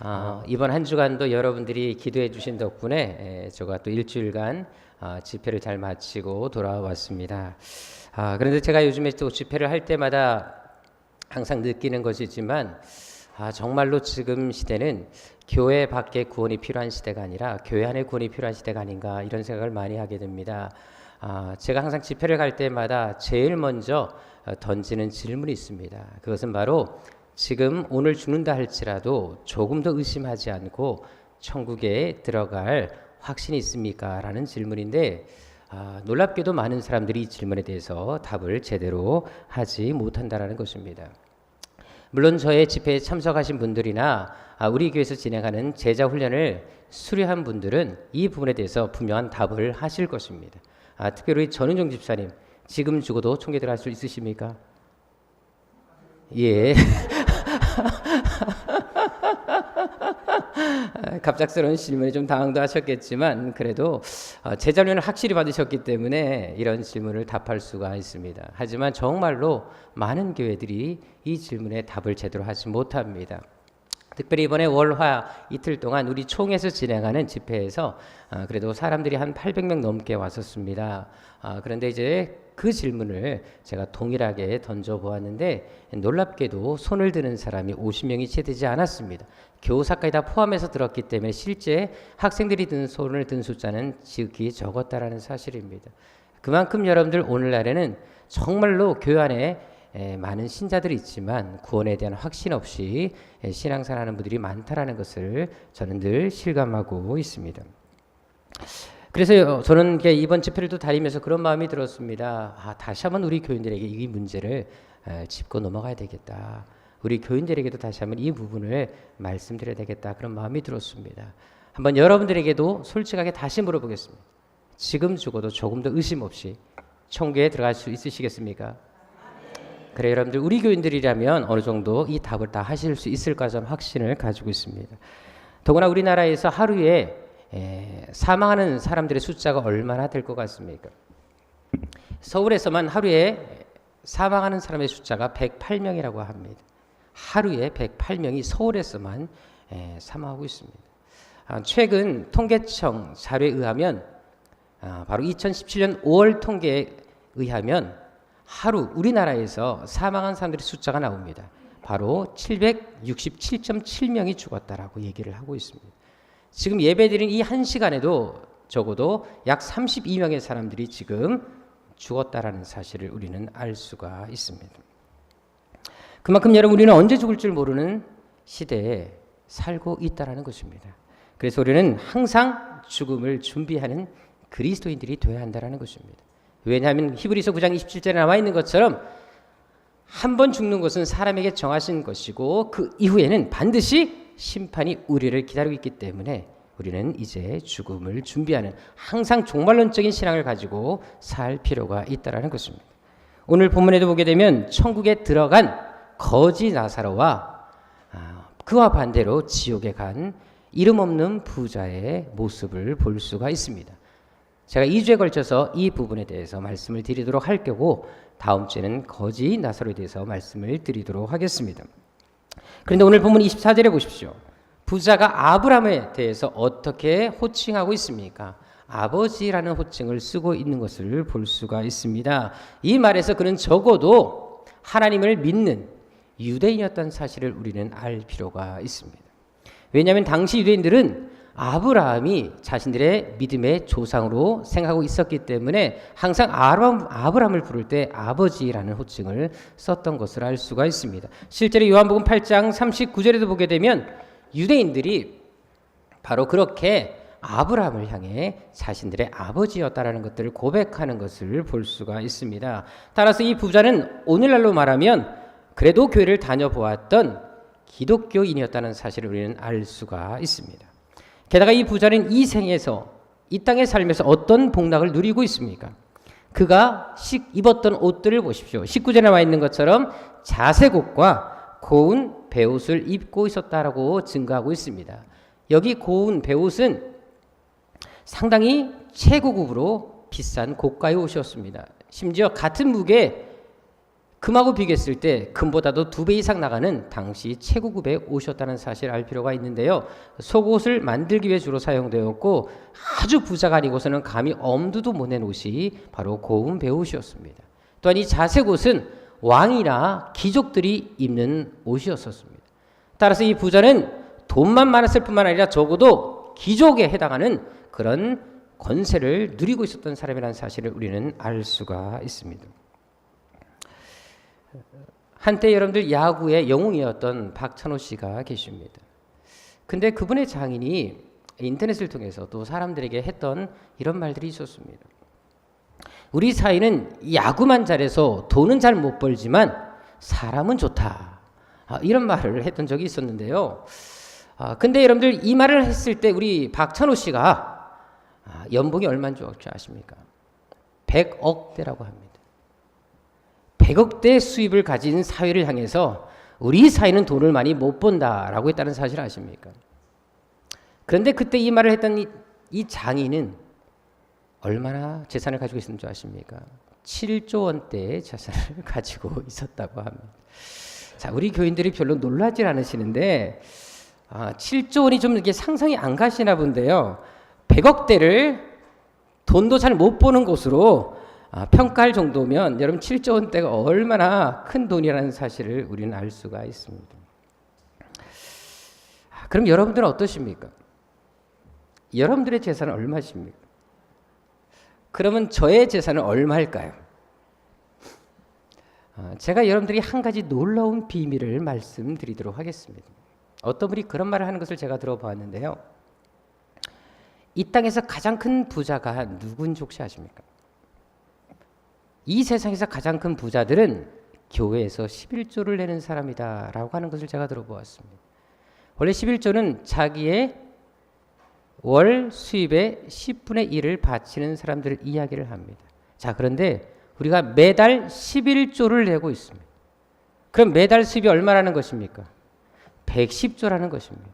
아, 이번 한 주간도 여러분들이 기도해 주신 덕분에 에, 제가 또 일주일간 아, 집회를 잘 마치고 돌아왔습니다. 아, 그런데 제가 요즘에 또 집회를 할 때마다 항상 느끼는 것이지만 아, 정말로 지금 시대는 교회 밖에 구원이 필요한 시대가 아니라 교회 안에 구원이 필요한 시대가 아닌가 이런 생각을 많이 하게 됩니다. 아, 제가 항상 집회를 갈 때마다 제일 먼저 어, 던지는 질문이 있습니다. 그것은 바로 지금 오늘 죽는다 할지라도 조금 더 의심하지 않고 천국에 들어갈 확신이 있습니까? 라는 질문인데 아, 놀랍게도 많은 사람들이 이 질문에 대해서 답을 제대로 하지 못한다라는 것입니다. 물론 저의 집회에 참석하신 분들이나 아, 우리 교회에서 진행하는 제자 훈련을 수료한 분들은 이 부분에 대해서 분명한 답을 하실 것입니다. 아, 특별히 전은종 집사님, 지금 죽어도 총계 들어갈 수 있으십니까? 예. 아, 갑작스러운 질문에 좀 당황도 하셨겠지만 그래도 어, 제자훈련을 확실히 받으셨기 때문에 이런 질문을 답할 수가 있습니다. 하지만 정말로 많은 교회들이 이 질문에 답을 제대로 하지 못합니다. 특별히 이번에 월화 이틀 동안 우리 총에서 진행하는 집회에서 아, 그래도 사람들이 한 800명 넘게 왔었습니다. 아, 그런데 이제 그 질문을 제가 동일하게 던져 보았는데 놀랍게도 손을 드는 사람이 50명이 채 되지 않았습니다. 교사까지 다 포함해서 들었기 때문에 실제 학생들이 든 손을 든 숫자는 지극히 적었다라는 사실입니다. 그만큼 여러분들 오늘날에는 정말로 교회 안에 에, 많은 신자들이 있지만 구원에 대한 확신 없이 에, 신앙생활하는 분들이 많다라는 것을 저는 늘 실감하고 있습니다. 그래서 저는 이게 이번 집회를 또 다니면서 그런 마음이 들었습니다. 아, 다시 한번 우리 교인들에게 이 문제를 에, 짚고 넘어가야 되겠다. 우리 교인들에게도 다시 한번 이 부분을 말씀드려야 되겠다. 그런 마음이 들었습니다. 한번 여러분들에게도 솔직하게 다시 물어보겠습니다. 지금 죽어도 조금 더 의심 없이 천국에 들어갈 수 있으시겠습니까? 그래 여러분들 우리 교인들이라면 어느 정도 이 답을 다 하실 수 있을까 저는 확신을 가지고 있습니다. 더구나 우리나라에서 하루에 에, 사망하는 사람들의 숫자가 얼마나 될 것 같습니까? 서울에서만 하루에 사망하는 사람의 숫자가 108명이라고 합니다. 하루에 108명이 서울에서만 에, 사망하고 있습니다. 아, 최근 통계청 자료에 의하면 아, 바로 2017년 5월 통계에 의하면 하루 우리나라에서 사망한 사람들의 숫자가 나옵니다. 바로 767.7명이 죽었다라고 얘기를 하고 있습니다. 지금 예배드린 이 한 시간에도 적어도 약 32명의 사람들이 지금 죽었다라는 사실을 우리는 알 수가 있습니다. 그만큼 여러분 우리는 언제 죽을 줄 모르는 시대에 살고 있다라는 것입니다. 그래서 우리는 항상 죽음을 준비하는 그리스도인들이 되어야 한다라는 것입니다. 왜냐하면 히브리서 9장 27절에 나와 있는 것처럼 한 번 죽는 것은 사람에게 정하신 것이고 그 이후에는 반드시 심판이 우리를 기다리고 있기 때문에 우리는 이제 죽음을 준비하는 항상 종말론적인 신앙을 가지고 살 필요가 있다라는 것입니다. 오늘 본문에도 보게 되면 천국에 들어간 거지 나사로와 아, 그와 반대로 지옥에 간 이름 없는 부자의 모습을 볼 수가 있습니다. 제가 2주에 걸쳐서 이 부분에 대해서 말씀을 드리도록 할 거고 다음 주에는 거지 나사로에 대해서 말씀을 드리도록 하겠습니다. 그런데 오늘 본문 24절에 보십시오. 부자가 아브라함에 대해서 어떻게 호칭하고 있습니까? 아버지라는 호칭을 쓰고 있는 것을 볼 수가 있습니다. 이 말에서 그는 적어도 하나님을 믿는 유대인이었던 사실을 우리는 알 필요가 있습니다. 왜냐하면 당시 유대인들은 아브라함이 자신들의 믿음의 조상으로 생각하고 있었기 때문에 항상 아브라함, 아브라함을 부를 때 아버지라는 호칭을 썼던 것을 알 수가 있습니다. 실제로 요한복음 8장 39절에도 보게 되면 유대인들이 바로 그렇게 아브라함을 향해 자신들의 아버지였다라는 것들을 고백하는 것을 볼 수가 있습니다. 따라서 이 부자는 오늘날로 말하면 그래도 교회를 다녀보았던 기독교인이었다는 사실을 우리는 알 수가 있습니다. 게다가 이 부자는 이 생에서 이 땅의 삶에서 어떤 복락을 누리고 있습니까? 그가 식 입었던 옷들을 보십시오. 19절에 나와 있는 것처럼 자색 옷과 고운 배옷을 입고 있었다라고 증거하고 있습니다. 여기 고운 배옷은 상당히 최고급으로 비싼 고가의 옷이었습니다. 심지어 같은 무게 금하고 비교했을 때 금보다도 두 배 이상 나가는 당시 최고급의 옷이었다는 사실을 알 필요가 있는데요. 속옷을 만들기 위해 주로 사용되었고 아주 부자가 아니고서는 감히 엄두도 못 낸 옷이 바로 고운 배옷이었습니다. 또한 이 자색 옷은 왕이나 귀족들이 입는 옷이었었습니다. 따라서 이 부자는 돈만 많았을 뿐만 아니라 적어도 귀족에 해당하는 그런 권세를 누리고 있었던 사람이라는 사실을 우리는 알 수가 있습니다. 한때 여러분들 야구의 영웅이었던 박찬호 씨가 계십니다. 근데 그분의 장인이 인터넷을 통해서 또 사람들에게 했던 이런 말들이 있었습니다. 우리 사이는 야구만 잘해서 돈은 잘 못 벌지만 사람은 좋다. 아, 이런 말을 했던 적이 있었는데요. 아, 근데 여러분들 이 말을 했을 때 우리 박찬호 씨가 아, 연봉이 얼마인 줄 아십니까? 100억대라고 합니다. 100억대 수입을 가진 사회를 향해서 우리 사회는 돈을 많이 못 번다라고 했다는 사실 아십니까? 그런데 그때 이 말을 했던 이, 이 장인은 얼마나 재산을 가지고 있었는 줄 아십니까? 7조 원대의 재산을 가지고 있었다고 합니다. 자, 우리 교인들이 별로 놀라질 않으시는데 아, 7조 원이 좀 이게 상상이 안 가시나 본데요. 100억대를 돈도 잘 못 버는 곳으로 아, 평가할 정도면 여러분 7조 원대가 얼마나 큰 돈이라는 사실을 우리는 알 수가 있습니다. 아, 그럼 여러분들은 어떠십니까? 여러분들의 재산은 얼마십니까? 그러면 저의 재산은 얼마일까요? 아, 제가 여러분들이 한 가지 놀라운 비밀을 말씀드리도록 하겠습니다. 어떤 분이 그런 말을 하는 것을 제가 들어보았는데요. 이 땅에서 가장 큰 부자가 누군지 혹시 아십니까? 이 세상에서 가장 큰 부자들은 교회에서 11조를 내는 사람이다 라고 하는 것을 제가 들어보았습니다. 원래 11조는 자기의 월 수입의 10분의 1을 바치는 사람들을 이야기를 합니다. 자, 그런데 우리가 매달 11조를 내고 있습니다. 그럼 매달 수입이 얼마라는 것입니까? 110조라는 것입니다.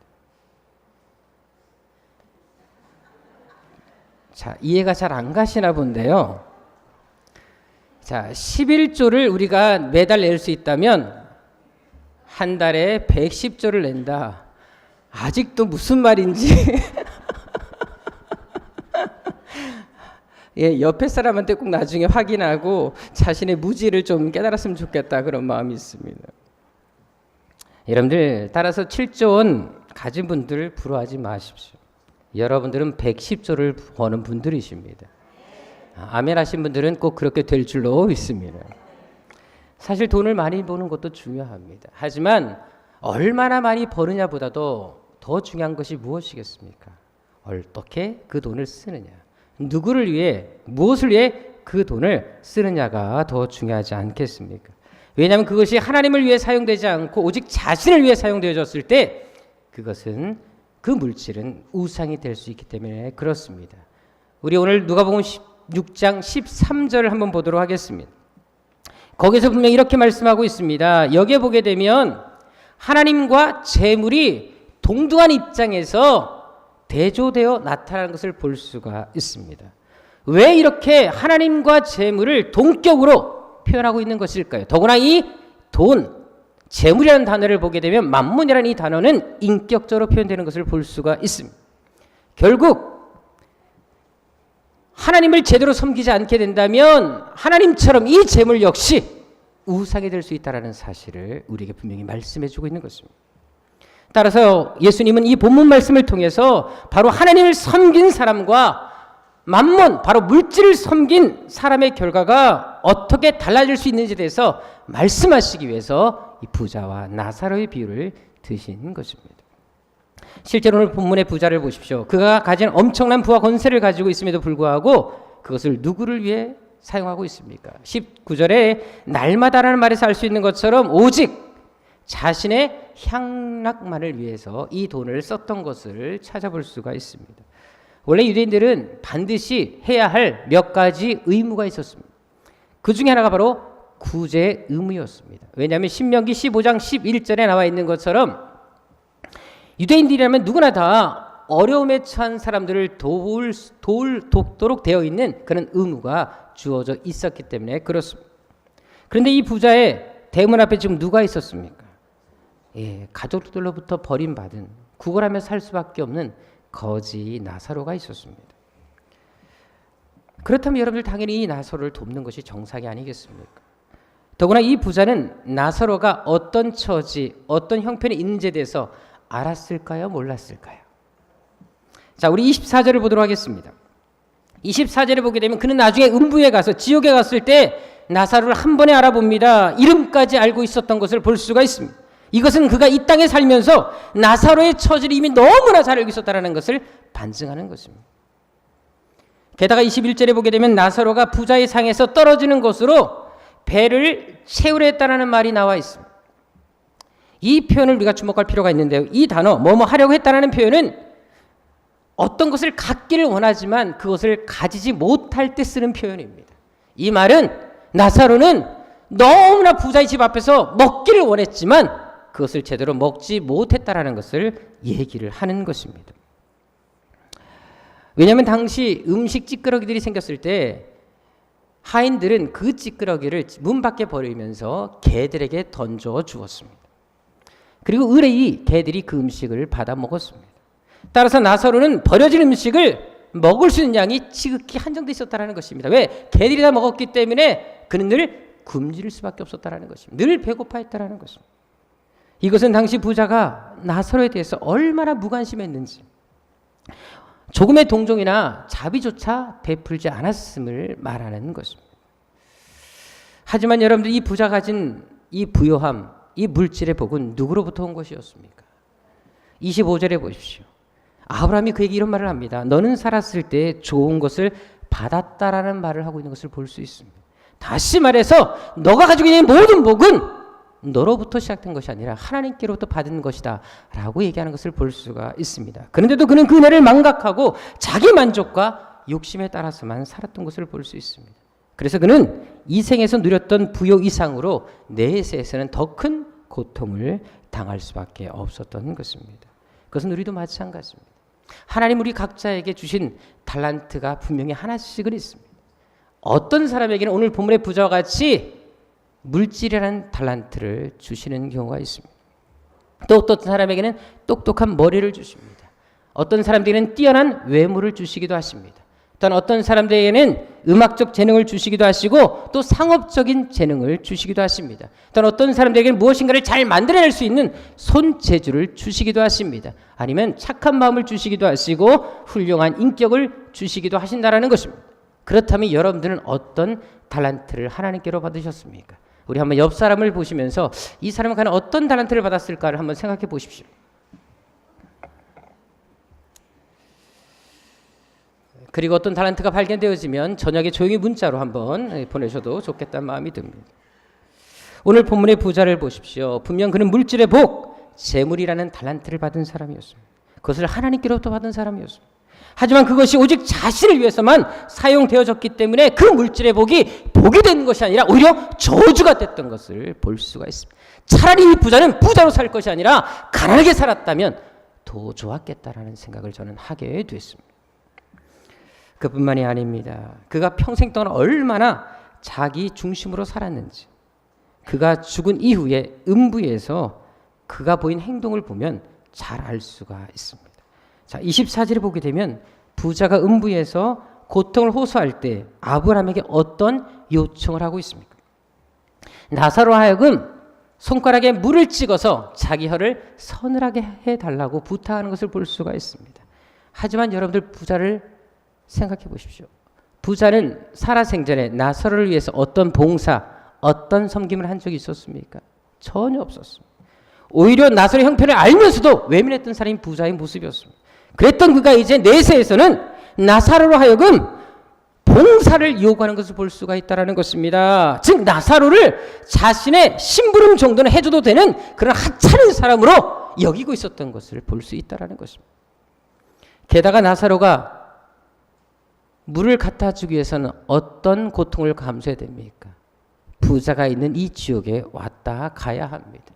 자, 이해가 잘 안 가시나 본데요. 자, 11조를 우리가 매달 낼 수 있다면 한 달에 110조를 낸다. 아직도 무슨 말인지 예, 옆에 사람한테 꼭 나중에 확인하고 자신의 무지를 좀 깨달았으면 좋겠다 그런 마음이 있습니다. 여러분들 따라서 7조 원 가진 분들 부러워하지 마십시오. 여러분들은 110조를 버는 분들이십니다. 아멘 하신 분들은 꼭 그렇게 될 줄로 믿습니다. 사실 돈을 많이 버는 것도 중요합니다. 하지만 얼마나 많이 버느냐보다도 더 중요한 것이 무엇이겠습니까? 어떻게 그 돈을 쓰느냐. 누구를 위해 무엇을 위해 그 돈을 쓰느냐가 더 중요하지 않겠습니까? 왜냐하면 그것이 하나님을 위해 사용되지 않고 오직 자신을 위해 사용되어졌을 때 그것은 그 물질은 우상이 될 수 있기 때문에 그렇습니다. 우리 오늘 누가복음 6장 13절을 한번 보도록 하겠습니다. 거기서 분명 이렇게 말씀하고 있습니다. 여기에 보게 되면 하나님과 재물이 동등한 입장에서 대조되어 나타나는 것을 볼 수가 있습니다. 왜 이렇게 하나님과 재물을 동격으로 표현하고 있는 것일까요? 더구나 이 돈, 재물이라는 단어를 보게 되면 만문이라는 이 단어는 인격적으로 표현되는 것을 볼 수가 있습니다. 결국 하나님을 제대로 섬기지 않게 된다면 하나님처럼 이 재물 역시 우상이 될 수 있다라는 사실을 우리에게 분명히 말씀해 주고 있는 것입니다. 따라서 예수님은 이 본문 말씀을 통해서 바로 하나님을 섬긴 사람과 만몬 바로 물질을 섬긴 사람의 결과가 어떻게 달라질 수 있는지에 대해서 말씀하시기 위해서 이 부자와 나사로의 비유를 드신 것입니다. 실제로 오늘 본문의 부자를 보십시오. 그가 가진 엄청난 부와 권세를 가지고 있음에도 불구하고 그것을 누구를 위해 사용하고 있습니까? 19절에 날마다라는 말에서 알 수 있는 것처럼 오직 자신의 향락만을 위해서 이 돈을 썼던 것을 찾아볼 수가 있습니다. 원래 유대인들은 반드시 해야 할 몇 가지 의무가 있었습니다. 그 중에 하나가 바로 구제 의무였습니다. 왜냐하면 신명기 15장 11절에 나와 있는 것처럼 유대인들이라면 누구나 다 어려움에 처한 사람들을 도울, 도울 돕도록 되어 있는 그런 의무가 주어져 있었기 때문에 그렇습니다. 그런데 이 부자의 대문 앞에 지금 누가 있었습니까? 예, 가족들로부터 버림받은 구걸하며 살 수밖에 없는 거지 나사로가 있었습니다. 그렇다면 여러분들 당연히 이 나사로를 돕는 것이 정상이 아니겠습니까? 더구나 이 부자는 나사로가 어떤 처지, 어떤 형편에 있는지에 대해서 알았을까요? 몰랐을까요? 자, 우리 24절을 보도록 하겠습니다. 24절에 보게 되면 그는 나중에 음부에 가서 지옥에 갔을 때 나사로를 한 번에 알아봅니다. 이름까지 알고 있었던 것을 볼 수가 있습니다. 이것은 그가 이 땅에 살면서 나사로의 처지를 이미 너무나 잘 알고 있었다는 것을 반증하는 것입니다. 게다가 21절에 보게 되면 나사로가 부자의 상에서 떨어지는 것으로 배를 채우려 했다는 말이 나와 있습니다. 이 표현을 우리가 주목할 필요가 있는데요. 이 단어 뭐뭐 하려고 했다는 표현은 어떤 것을 갖기를 원하지만 그것을 가지지 못할 때 쓰는 표현입니다. 이 말은 나사로는 너무나 부자의 집 앞에서 먹기를 원했지만 그것을 제대로 먹지 못했다라는 것을 얘기를 하는 것입니다. 왜냐하면 당시 음식 찌끄러기들이 생겼을 때 하인들은 그 찌끄러기를 문 밖에 버리면서 개들에게 던져 주었습니다. 그리고 의뢰이 개들이 그 음식을 받아 먹었습니다. 따라서 나사로는 버려진 음식을 먹을 수 있는 양이 지극히 한정돼 있었다는 것입니다. 왜? 개들이 다 먹었기 때문에 그는 늘 굶주릴 수밖에 없었다는 것입니다. 늘 배고파했다는 것입니다. 이것은 당시 부자가 나사로에 대해서 얼마나 무관심했는지 조금의 동정이나 자비조차 베풀지 않았음을 말하는 것입니다. 하지만 여러분들 이 부자 가진 이 부요함, 이 물질의 복은 누구로부터 온 것이었습니까? 25절에 보십시오. 아브라함이 그에게 이런 말을 합니다. 너는 살았을 때 좋은 것을 받았다라는 말을 하고 있는 것을 볼 수 있습니다. 다시 말해서 너가 가지고 있는 모든 복은 너로부터 시작된 것이 아니라 하나님께로부터 받은 것이다 라고 얘기하는 것을 볼 수가 있습니다. 그런데도 그는 그 은혜를 망각하고 자기 만족과 욕심에 따라서만 살았던 것을 볼 수 있습니다. 그래서 그는 이 생에서 누렸던 부요 이상으로 내세에서는 더 큰 고통을 당할 수밖에 없었던 것입니다. 그것은 우리도 마찬가지입니다. 하나님 우리 각자에게 주신 달란트가 분명히 하나씩은 있습니다. 어떤 사람에게는 오늘 본문의 부자와 같이 물질이라는 달란트를 주시는 경우가 있습니다. 또 어떤 사람에게는 똑똑한 머리를 주십니다. 어떤 사람들에게는 뛰어난 외모를 주시기도 하십니다. 또한 어떤 사람들에게는 음악적 재능을 주시기도 하시고 또 상업적인 재능을 주시기도 하십니다. 또한 어떤 사람들에게는 무엇인가를 잘 만들어낼 수 있는 손재주를 주시기도 하십니다. 아니면 착한 마음을 주시기도 하시고 훌륭한 인격을 주시기도 하신다라는 것입니다. 그렇다면 여러분들은 어떤 달란트를 하나님께로 받으셨습니까? 우리 한번 옆 사람을 보시면서 이 사람은 과연 어떤 달란트를 받았을까를 한번 생각해 보십시오. 그리고 어떤 달란트가 발견되어지면 저녁에 조용히 문자로 한번 보내셔도 좋겠다는 마음이 듭니다. 오늘 본문의 부자를 보십시오. 분명 그는 물질의 복, 재물이라는 달란트를 받은 사람이었습니다. 그것을 하나님께로부터 받은 사람이었습니다. 하지만 그것이 오직 자신을 위해서만 사용되어졌기 때문에 그 물질의 복이 복이 된 것이 아니라 오히려 저주가 됐던 것을 볼 수가 있습니다. 차라리 이 부자는 부자로 살 것이 아니라 가난하게 살았다면 더 좋았겠다라는 생각을 저는 하게 됐습니다. 그뿐만이 아닙니다. 그가 평생 동안 얼마나 자기 중심으로 살았는지, 그가 죽은 이후에 음부에서 그가 보인 행동을 보면 잘 알 수가 있습니다. 자, 24절에 보게 되면 부자가 음부에서 고통을 호소할 때 아브라함에게 어떤 요청을 하고 있습니까? 나사로 하여금 손가락에 물을 찍어서 자기 혀를 서늘하게 해달라고 부탁하는 것을 볼 수가 있습니다. 하지만 여러분들 부자를 생각해 보십시오. 부자는 살아생전에 나사로를 위해서 어떤 봉사, 어떤 섬김을 한 적이 있었습니까? 전혀 없었습니다. 오히려 나사로의 형편을 알면서도 외면했던 사람이 부자의 모습이었습니다. 그랬던 그가 이제 내세에서는 나사로로 하여금 봉사를 요구하는 것을 볼 수가 있다라는 것입니다. 즉 나사로를 자신의 심부름 정도는 해줘도 되는 그런 하찮은 사람으로 여기고 있었던 것을 볼 수 있다라는 것입니다. 게다가 나사로가 물을 갖다 주기 위해서는 어떤 고통을 감수해야 됩니까? 부자가 있는 이 지옥에 왔다 가야 합니다.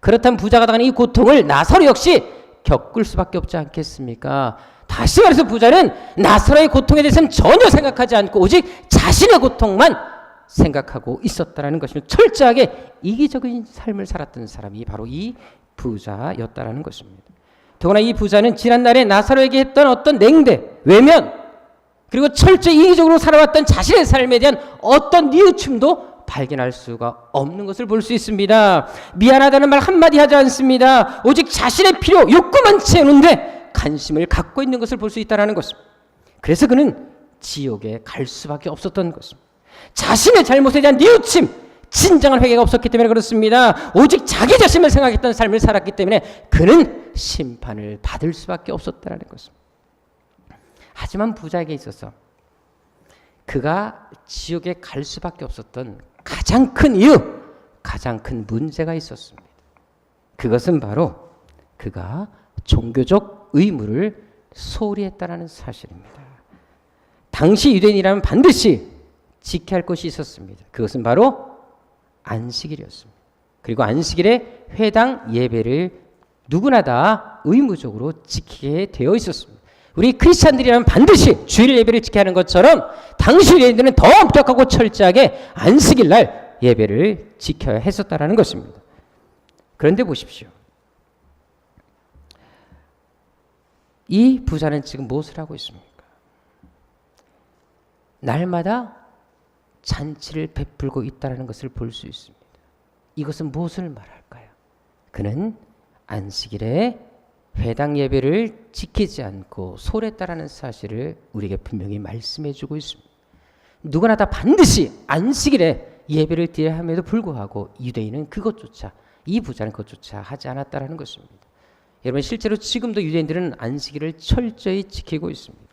그렇다면 부자가 당하는 이 고통을 나사로 역시 겪을 수밖에 없지 않겠습니까? 다시 말해서 부자는 나사로의 고통에 대해서는 전혀 생각하지 않고 오직 자신의 고통만 생각하고 있었다라는 것입니다. 철저하게 이기적인 삶을 살았던 사람이 바로 이 부자였다라는 것입니다. 더구나 이 부자는 지난날에 나사로에게 했던 어떤 냉대, 외면, 그리고 철저히 이기적으로 살아왔던 자신의 삶에 대한 어떤 뉘우침도 발견할 수가 없는 것을 볼 수 있습니다. 미안하다는 말 한마디 하지 않습니다. 오직 자신의 필요, 욕구만 채우는데 관심을 갖고 있는 것을 볼 수 있다는 것입니다. 그래서 그는 지옥에 갈 수밖에 없었던 것입니다. 자신의 잘못에 대한 뉘우침, 진정한 회개가 없었기 때문에 그렇습니다. 오직 자기 자신을 생각했던 삶을 살았기 때문에 그는 심판을 받을 수밖에 없었다는 것입니다. 하지만 부자에게 있어서 그가 지옥에 갈 수밖에 없었던 가장 큰 이유, 가장 큰 문제가 있었습니다. 그것은 바로 그가 종교적 의무를 소홀히 했다는 사실입니다. 당시 유대인이라면 반드시 지켜야 할 것이 있었습니다. 그것은 바로 안식일이었습니다. 그리고 안식일에 회당 예배를 누구나 다 의무적으로 지키게 되어 있었습니다. 우리 크리스찬들이라면 반드시 주일 예배를 지켜야 하는 것처럼 당시 유대인들은 더 엄격하고 철저하게 안식일 날 예배를 지켜야 했었다라는 것입니다. 그런데 보십시오. 이 부자는 지금 무엇을 하고 있습니까? 날마다 잔치를 베풀고 있다는 것을 볼 수 있습니다. 이것은 무엇을 말할까요? 그는 안식일에 회당 예배를 지키지 않고 소홀했다라는 사실을 우리에게 분명히 말씀해 주고 있습니다. 누구나 다 반드시 안식일에 예배를 드려야 함에도 불구하고 유대인은 그것조차 이 부자는 그것조차 하지 않았다라는 것입니다. 여러분 실제로 지금도 유대인들은 안식일을 철저히 지키고 있습니다.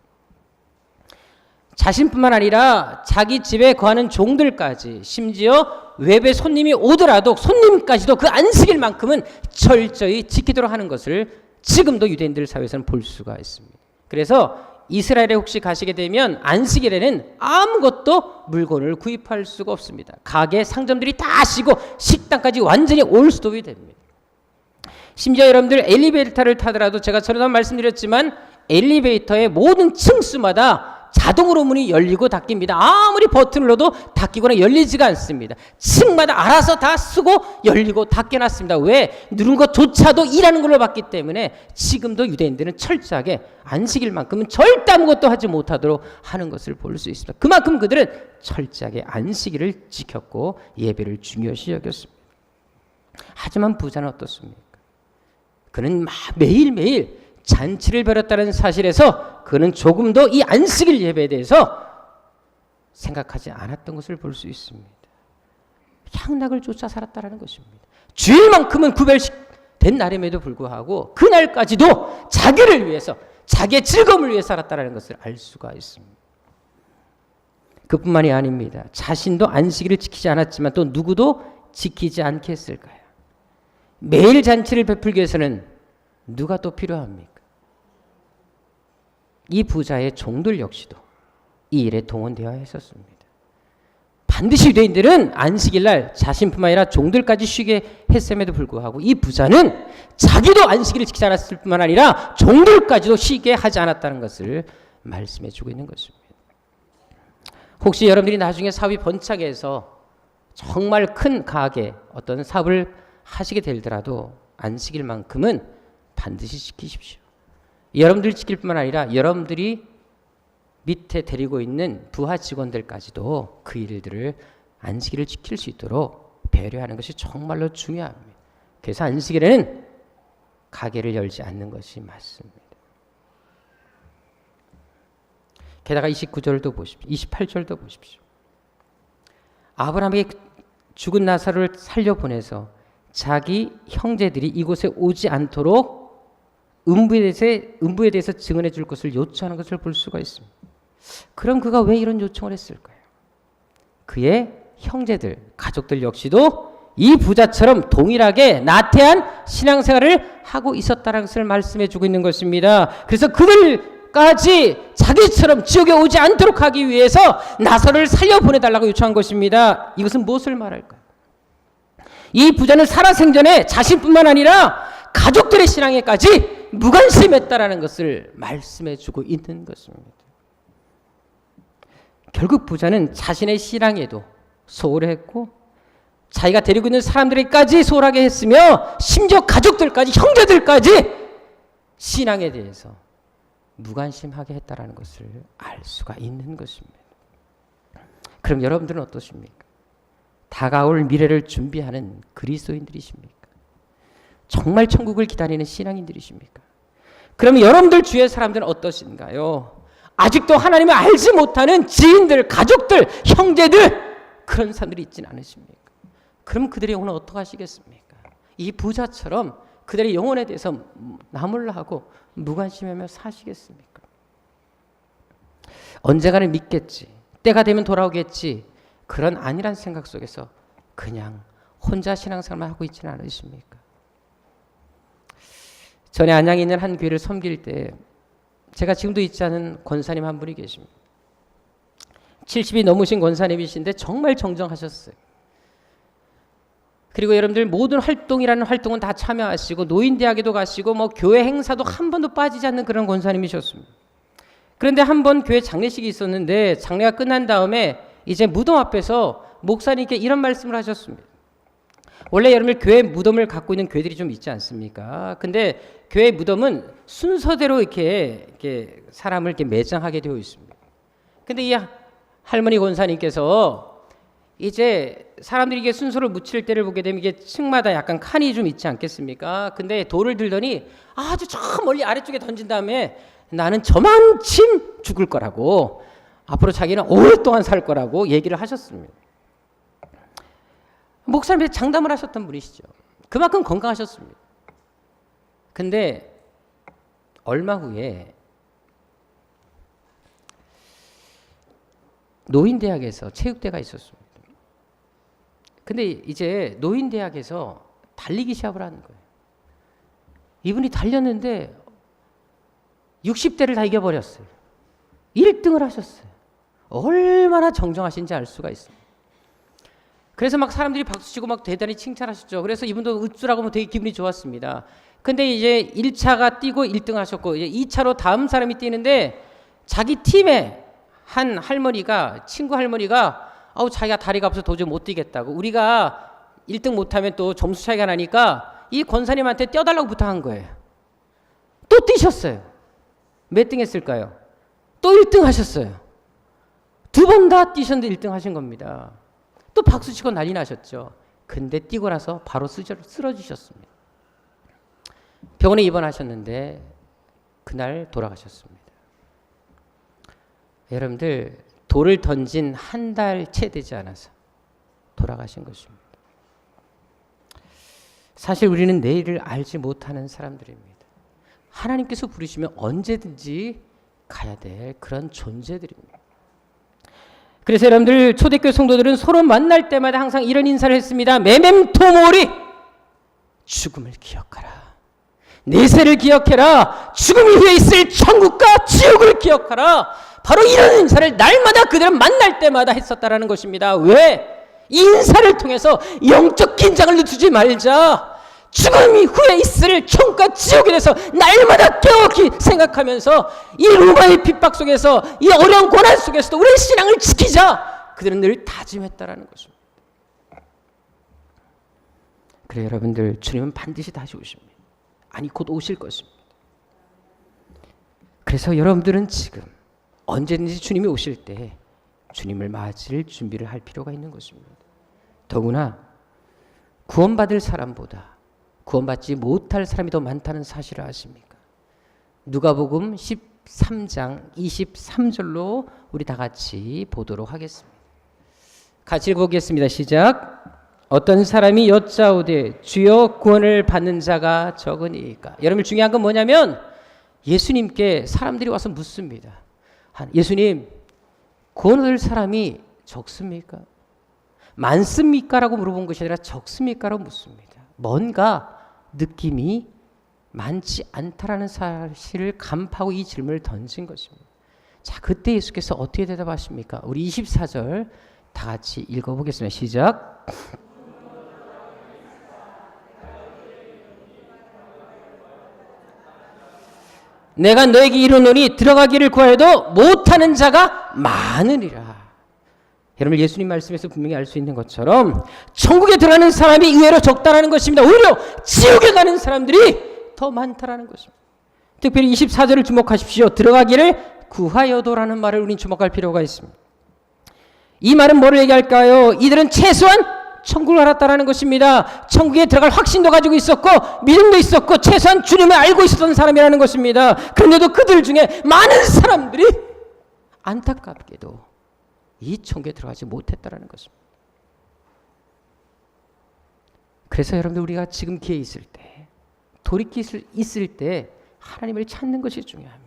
자신뿐만 아니라 자기 집에 거하는 종들까지 심지어 외배 손님이 오더라도 손님까지도 그 안식일만큼은 철저히 지키도록 하는 것을 지금도 유대인들 사회에서는 볼 수가 있습니다. 그래서 이스라엘에 혹시 가시게 되면 안식일에는 아무것도 물건을 구입할 수가 없습니다. 가게 상점들이 다 쉬고 식당까지 완전히 올 스톱이 됩니다. 심지어 여러분들 엘리베이터를 타더라도 제가 전에도 말씀드렸지만 엘리베이터의 모든 층수마다 자동으로 문이 열리고 닫힙니다. 아무리 버튼을 넣어도 닫히거나 열리지가 않습니다. 층마다 알아서 다 쓰고 열리고 닫겨놨습니다. 왜? 누른 것조차도 일하는 걸로 봤기 때문에 지금도 유대인들은 철저하게 안식일 만큼은 절대 아무것도 하지 못하도록 하는 것을 볼 수 있습니다. 그만큼 그들은 철저하게 안식일을 지켰고 예배를 중요시 여겼습니다. 하지만 부자는 어떻습니까? 그는 매일매일 잔치를 벌였다는 사실에서 그는 조금도 이 안식일 예배에 대해서 생각하지 않았던 것을 볼 수 있습니다. 향락을 쫓아 살았다는 것입니다. 주일만큼은 구별된 날임에도 불구하고 그날까지도 자기를 위해서 자기의 즐거움을 위해 살았다는 것을 알 수가 있습니다. 그뿐만이 아닙니다. 자신도 안식일을 지키지 않았지만 또 누구도 지키지 않겠을까요? 매일 잔치를 베풀기 위해서는 누가 또 필요합니까? 이 부자의 종들 역시도 이 일에 동원되어야 했었습니다. 반드시 유대인들은 안식일 날 자신뿐만 아니라 종들까지 쉬게 했음에도 불구하고 이 부자는 자기도 안식일을 지키지 않았을 뿐만 아니라 종들까지도 쉬게 하지 않았다는 것을 말씀해 주고 있는 것입니다. 혹시 여러분들이 나중에 사업이 번창해서 정말 큰 가게 어떤 사업을 하시게 되더라도 안식일만큼은 반드시 지키십시오. 여러분들 지킬 뿐만 아니라 여러분들이 밑에 데리고 있는 부하 직원들까지도 그 일들을 안식일을 지킬 수 있도록 배려하는 것이 정말로 중요합니다. 그래서 안식일에는 가게를 열지 않는 것이 맞습니다. 게다가 29절도 보십시오. 28절도 보십시오. 아브라함에게 죽은 나사로를 살려 보내서 자기 형제들이 이곳에 오지 않도록 음부에 대해서, 음부에 대해서 증언해 줄 것을 요청하는 것을 볼 수가 있습니다. 그럼 그가 왜 이런 요청을 했을까요? 그의 형제들, 가족들 역시도 이 부자처럼 동일하게 나태한 신앙생활을 하고 있었다는 것을 말씀해 주고 있는 것입니다. 그래서 그들까지 자기처럼 지옥에 오지 않도록 하기 위해서 나사를 살려 보내달라고 요청한 것입니다. 이것은 무엇을 말할까요? 이 부자는 살아생전에 자신뿐만 아니라 가족들의 신앙에까지 무관심했다라는 것을 말씀해 주고 있는 것입니다. 결국 부자는 자신의 신앙에도 소홀 했고 자기가 데리고 있는 사람들에게까지 소홀하게 했으며 심지어 가족들까지 형제들까지 신앙에 대해서 무관심하게 했다라는 것을 알 수가 있는 것입니다. 그럼 여러분들은 어떠십니까? 다가올 미래를 준비하는 그리스도인들이십니까? 정말 천국을 기다리는 신앙인들이십니까? 그럼 여러분들 주위의 사람들은 어떠신가요? 아직도 하나님을 알지 못하는 지인들, 가족들, 형제들 그런 사람들이 있지는 않으십니까? 그럼 그들의 영혼은 어떻게 하시겠습니까? 이 부자처럼 그들의 영혼에 대해서 나몰라 하고 무관심하며 사시겠습니까? 언젠가는 믿겠지. 때가 되면 돌아오겠지. 그런 아니란 생각 속에서 그냥 혼자 신앙생활만 하고 있지는 않으십니까? 전에 안양에 있는 한 교회를 섬길 때 제가 지금도 있지 않은 권사님 한 분이 계십니다. 70이 넘으신 권사님이신데 정말 정정하셨어요. 그리고 여러분들 모든 활동이라는 활동은 다 참여하시고 노인대학에도 가시고 뭐 교회 행사도 한 번도 빠지지 않는 그런 권사님이셨습니다. 그런데 한 번 교회 장례식이 있었는데 장례가 끝난 다음에 이제 무덤 앞에서 목사님께 이런 말씀을 하셨습니다. 원래 여러분들 교회 무덤을 갖고 있는 교회들이 좀 있지 않습니까? 근데 교회 무덤은 순서대로 이렇게, 이렇게 사람을 이렇게 매장하게 되어 있습니다. 근데 이 할머니 권사님께서 이제 사람들이 이게 순서를 묻힐 때를 보게 되면 이게 층마다 약간 칸이 좀 있지 않겠습니까? 근데 돌을 들더니 아주 저 멀리 아래쪽에 던진 다음에 나는 저만침 죽을 거라고 앞으로 자기는 오랫동안 살 거라고 얘기를 하셨습니다. 목사님이 장담을 하셨던 분이시죠. 그만큼 건강하셨습니다. 근데 얼마 후에 노인대학에서 체육대가 있었습니다. 근데 이제 노인대학에서 달리기 시합을 하는 거예요. 이분이 달렸는데 60대를 다 이겨버렸어요. 1등을 하셨어요. 얼마나 정정하신지 알 수가 있습니다. 그래서 막 사람들이 박수치고 막 대단히 칭찬하셨죠. 그래서 이분도 으쭈라고 하면 되게 기분이 좋았습니다. 근데 이제 1차가 뛰고 1등 하셨고 이제 2차로 다음 사람이 뛰는데 자기 팀에 한 할머니가 친구 할머니가 아우 자기가 다리가 없어서 도저히 못 뛰겠다고 우리가 1등 못하면 또 점수 차이가 나니까 이 권사님한테 뛰어달라고 부탁한 거예요. 또 뛰셨어요. 몇 등 했을까요? 또 1등 하셨어요. 두 번 다 뛰셨는데 1등 하신 겁니다. 또 박수 치고 난리 나셨죠. 근데 뛰고 나서 바로 쓰러지셨습니다. 병원에 입원하셨는데 그날 돌아가셨습니다. 여러분들 돌을 던진 한 달 채 되지 않아서 돌아가신 것입니다. 사실 우리는 내일을 알지 못하는 사람들입니다. 하나님께서 부르시면 언제든지 가야 될 그런 존재들입니다. 그래서 여러분들 초대교회 성도들은 서로 만날 때마다 항상 이런 인사를 했습니다. 메멘토 모리 죽음을 기억하라. 내세를 기억해라. 죽음 이후에 있을 천국과 지옥을 기억하라. 바로 이런 인사를 날마다 그들은 만날 때마다 했었다라는 것입니다. 왜? 인사를 통해서 영적 긴장을 늦추지 말자. 죽음 이후에 있을 천과 지옥에 대해서 날마다 깨어기 생각하면서 이 로마의 핍박 속에서 이 어려운 고난 속에서도 우리의 신앙을 지키자. 그들은 늘 다짐했다라는 것입니다. 그래 여러분들 주님은 반드시 다시 오십니다. 아니 곧 오실 것입니다. 그래서 여러분들은 지금 언제든지 주님이 오실 때 주님을 맞을 준비를 할 필요가 있는 것입니다. 더구나 구원받을 사람보다 구원받지 못할 사람이 더 많다는 사실을 아십니까? 누가복음 13장 23절로 우리 다 같이 보도록 하겠습니다. 같이 읽어보겠습니다. 시작. 어떤 사람이 여짜오되 주여 구원을 받는 자가 적으니까. 여러분 중요한 건 뭐냐면 예수님께 사람들이 와서 묻습니다. 예수님 구원을 사람이 적습니까? 많습니까? 라고 물어본 것이 아니라 적습니까? 라고 묻습니다. 뭔가 느낌이 많지 않다라는 사실을 간파하고 이 질문을 던진 것입니다. 자, 그때 예수께서 어떻게 대답하십니까? 우리 24절 다 같이 읽어보겠습니다. 시작. 내가 너에게 이르노니 들어가기를 구하여도 못하는 자가 많으리라. 여러분 예수님 말씀에서 분명히 알 수 있는 것처럼 천국에 들어가는 사람이 의외로 적다라는 것입니다. 오히려 지옥에 가는 사람들이 더 많다라는 것입니다. 특별히 24절을 주목하십시오. 들어가기를 구하여도라는 말을 우린 주목할 필요가 있습니다. 이 말은 뭐를 얘기할까요? 이들은 최소한 천국을 알았다라는 것입니다. 천국에 들어갈 확신도 가지고 있었고 믿음도 있었고 최소한 주님을 알고 있었던 사람이라는 것입니다. 그런데도 그들 중에 많은 사람들이 안타깝게도 이 천국에 들어가지 못했다라는 것입니다. 그래서 여러분들 우리가 지금 기회 있을 때 돌이킬 수 있을 때 하나님을 찾는 것이 중요합니다.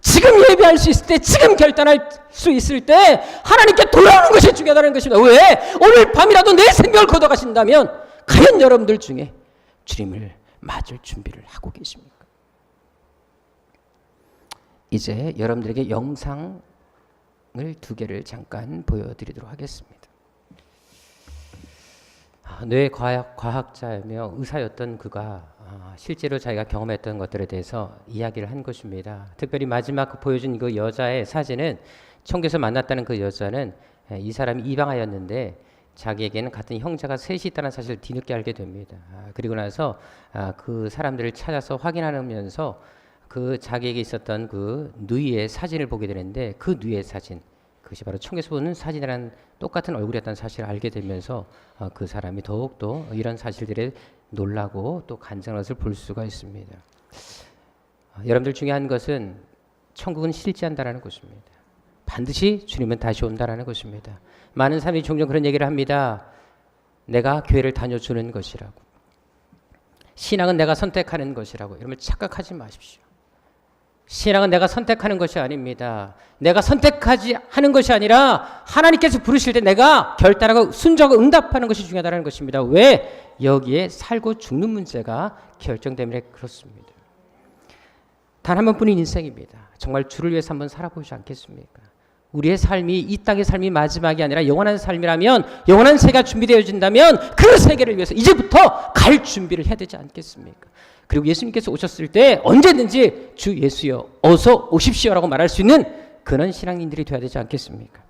지금 예배할 수 있을 때, 지금 결단할 수 있을 때 하나님께 돌아오는 것이 중요하다는 것입니다. 왜? 오늘 밤이라도 내 생명을 걷어가신다면 과연 여러분들 중에 주님을 맞을 준비를 하고 계십니까? 이제 여러분들에게 영상 을 두 개를 잠깐 보여드리도록 하겠습니다. 아, 뇌 과학, 과학자이며 의사였던 그가 아, 실제로 자기가 경험했던 것들에 대해서 이야기를 한 것입니다. 특별히 마지막 그 보여준 그 여자의 사진은 청교에서 만났다는 그 여자는 에, 이 사람이 이방하였는데 자기에게는 같은 형제가 셋이 있다는 사실을 뒤늦게 알게 됩니다. 아, 그리고 나서 아, 그 사람들을 찾아서 확인하면서 그 자기에게 있었던 그 누이의 사진을 보게 되는데 그 누이의 사진 그것이 바로 청에서 보는 사진이라는 똑같은 얼굴이었다는 사실을 알게 되면서 어, 그 사람이 더욱더 이런 사실들에 놀라고 또 간증한 것을 볼 수가 있습니다. 어, 여러분들 중요한 것은 천국은 실제한다라는 것입니다. 반드시 주님은 다시 온다라는 것입니다. 많은 사람이 종종 그런 얘기를 합니다. 내가 교회를 다녀주는 것이라고. 신앙은 내가 선택하는 것이라고. 여러분 착각하지 마십시오. 신앙은 내가 선택하는 것이 아닙니다. 내가 선택하지 하는 것이 아니라 하나님께서 부르실 때 내가 결단하고 순종하고 응답하는 것이 중요하다는 것입니다. 왜 여기에 살고 죽는 문제가 결정되면 그렇습니다. 단 한 번뿐인 인생입니다. 정말 주를 위해서 한번 살아보지 않겠습니까? 우리의 삶이 이 땅의 삶이 마지막이 아니라 영원한 삶이라면 영원한 세계가 준비되어진다면 그 세계를 위해서 이제부터 갈 준비를 해야 되지 않겠습니까? 그리고 예수님께서 오셨을 때 언제든지 주 예수여 어서 오십시오라고 말할 수 있는 그런 신앙인들이 되어야 되지 않겠습니까?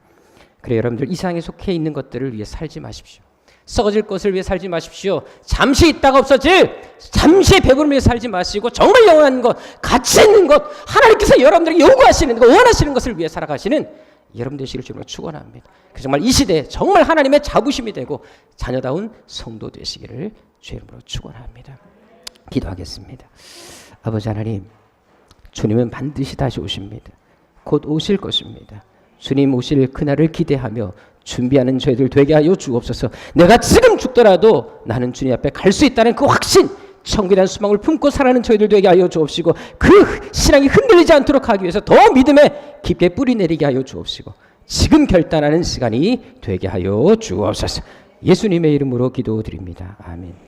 그래 여러분들 이 세상에 속해 있는 것들을 위해 살지 마십시오. 썩어질 것을 위해 살지 마십시오. 잠시 있다가 없어질 잠시의 배부름 위해 살지 마시고 정말 영원한 것, 가치 있는 것, 하나님께서 여러분들에게 요구하시는 것, 원하시는 것을 위해 살아가시는 여러분 되시길 주님으로 축원합니다. 그 정말 이 시대에 정말 하나님의 자부심이 되고 자녀다운 성도 되시기를 주의 이름으로 축원합니다. 기도하겠습니다. 아버지 하나님, 주님은 반드시 다시 오십니다. 곧 오실 것입니다. 주님 오실 그날을 기대하며 준비하는 저희들 되게 하여 주옵소서. 내가 지금 죽더라도 나는 주님 앞에 갈 수 있다는 그 확신, 대한 수망을 품고 살아가는 저희들 되게 하여 주옵시고 그 신앙이 흔들리지 않도록 하기 위해서 더 믿음에 깊게 뿌리 내리게 하여 주옵시고 지금 결단하는 시간이 되게 하여 주옵소서. 예수님의 이름으로 기도드립니다. 아멘.